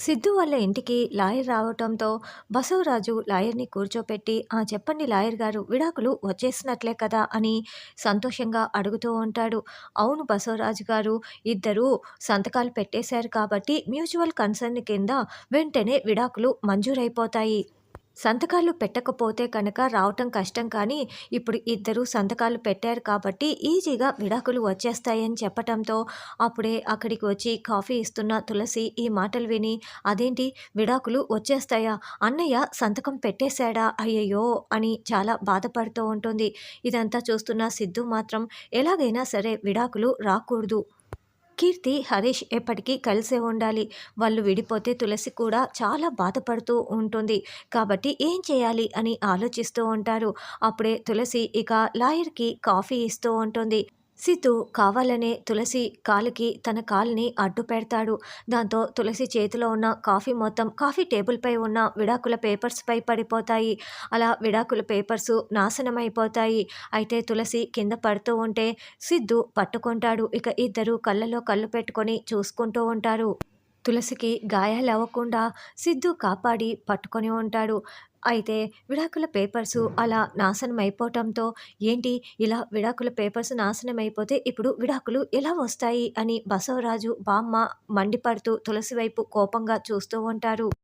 సిద్ధు వాళ్ళ ఇంటికి లాయర్ రావటంతో బసవరాజు లాయర్ని కూర్చోపెట్టి ఆ చెప్పండి లాయర్ గారు విడాకులు వచ్చేసినట్లే కదా అని సంతోషంగా అడుగుతూ ఉంటాడు. అవును బసవరాజు గారు ఇద్దరు సంతకాలు పెట్టేశారు కాబట్టి మ్యూచువల్ కన్సర్న్ కింద వెంటనే విడాకులు మంజూరైపోతాయి. సంతకాలు పెట్టకపోతే కనుక రావటం కష్టం కానీ ఇప్పుడు ఇద్దరు సంతకాలు పెట్టారు కాబట్టి ఈజీగా విడాకులు వచ్చేస్తాయని చెప్పటంతో అప్పుడే అక్కడికి వచ్చి కాఫీ ఇస్తున్న తులసి ఈ మాటలు విని అదేంటి? విడాకులు వచ్చేస్తాయా? అన్నయ్య సంతకం పెట్టేశాడా? అయ్యయ్యో! అని చాలా బాధపడుతూ ఉంటుంది. ఇదంతా చూస్తున్న సిద్ధు మాత్రం ఎలాగైనా సరే విడాకులు రాకూడదు. కీర్తి హరీష్ ఎప్పటికీ కలిసే ఉండాలి. వాళ్ళు విడిపోతే తులసి కూడా చాలా బాధపడుతూ ఉంటుంది. కాబట్టి ఏం చేయాలి అని ఆలోచిస్తూ ఉంటారు. అప్పుడే తులసి ఇక లాయర్కి కాఫీ ఇస్తూ ఉంటుంది. సీతు కావాలనే తులసి కాలుకి తన కాల్ని అడ్డు పెడతాడు. దాంతో తులసి చేతిలో ఉన్న కాఫీ మొత్తం కాఫీ టేబుల్పై ఉన్న విడాకుల పేపర్స్పై పడిపోతాయి. అలా విడాకుల పేపర్స్ నాశనమైపోతాయి. అయితే తులసి కింద పడుతూ ఉంటే సిద్ధు పట్టుకుంటాడు. ఇక ఇద్దరు కళ్ళలో కళ్ళు పెట్టుకొని చూసుకుంటూ ఉంటారు. తులసికి గాయాలు అవ్వకుండా సిద్ధు కాపాడి పట్టుకొని ఉంటాడు. అయితే విడాకుల పేపర్స్ అలా నాశనం అయిపోవటంతో ఏంటి ఇలా విడాకుల పేపర్స్ నాశనం అయిపోతే ఇప్పుడు విడాకులు ఎలా వస్తాయి అని బసవరాజు బామ్మ మండిపడుతూ తులసి వైపు కోపంగా చూస్తూ ఉంటారు.